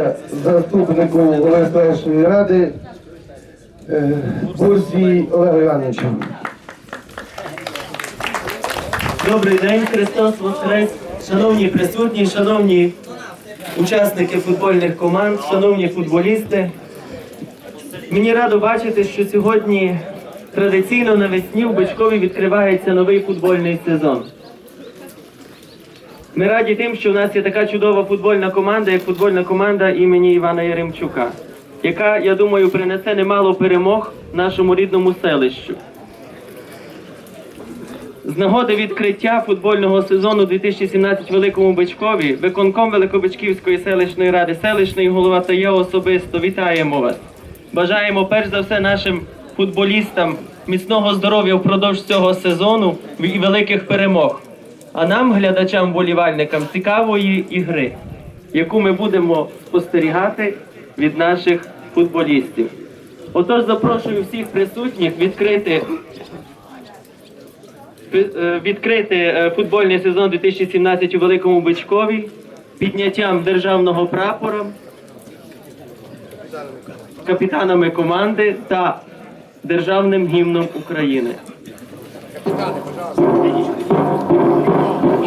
слово заступнику голови селищної ради е, Бурзі Олегу Івановичу. Добрий день, Христос Воскрес! Шановні присутні, шановні учасники футбольних команд, шановні футболісти. Мені радо бачити, що сьогодні традиційно навесні в Бичкові відкривається новий футбольний сезон. Ми раді тим, що в нас є така чудова футбольна команда, як футбольна команда імені Івана Яремчука, яка, я думаю, принесе немало перемог нашому рідному селищу. З нагоди відкриття футбольного сезону 2017 в Великому Бичкові виконком Великобичківської селищної ради, селищний голова та я особисто вітаємо вас. Бажаємо перш за все нашим футболістам міцного здоров'я впродовж цього сезону і великих перемог. А нам, глядачам, болівальникам, цікавої ігри, яку ми будемо спостерігати від наших футболістів. Отож, запрошую всіх присутніх відкрити е, відкрити е, футбольний сезон 2017 у Великому Бичкові підняттям державного прапора, капітанами команди та державним гімном України. Не вмерла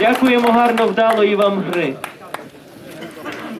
Дякуємо гарно вдалої вам гри.